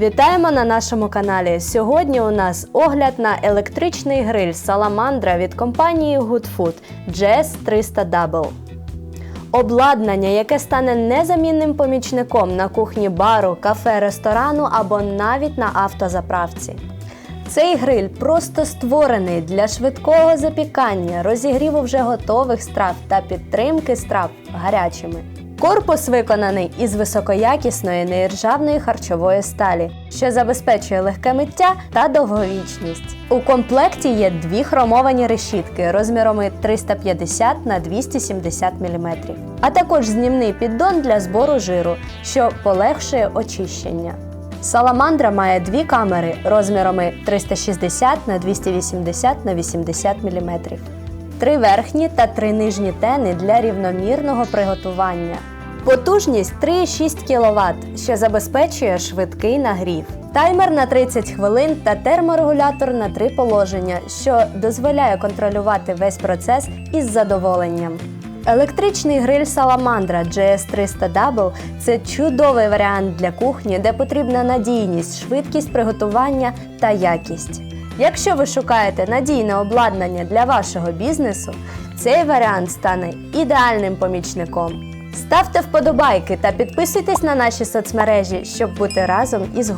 Вітаємо на нашому каналі. Сьогодні у нас огляд на електричний гриль Salamandra від компанії Good Food GS 300 Double. Обладнання, яке стане незамінним помічником на кухні бару, кафе, ресторану або навіть на автозаправці. Цей гриль просто створений для швидкого запікання, розігріву вже готових страв та підтримки страв гарячими. Корпус виконаний із високоякісної неіржавної харчової сталі, що забезпечує легке миття та довговічність. У комплекті є дві хромовані решітки розмірами 350 на 270 мм, а також знімний піддон для збору жиру, що полегшує очищення. Саламандра має дві камери розмірами 360 на 280 на 80 мм, три верхні та три нижні тени для рівномірного приготування. Потужність 3,6 кВт, що забезпечує швидкий нагрів. Таймер на 30 хвилин та терморегулятор на три положення, що дозволяє контролювати весь процес із задоволенням. Електричний гриль Salamandra GS300 Double – це чудовий варіант для кухні, де потрібна надійність, швидкість приготування та якість. Якщо ви шукаєте надійне обладнання для вашого бізнесу, цей варіант стане ідеальним помічником. Ставте вподобайки та підписуйтесь на наші соцмережі, щоб бути разом із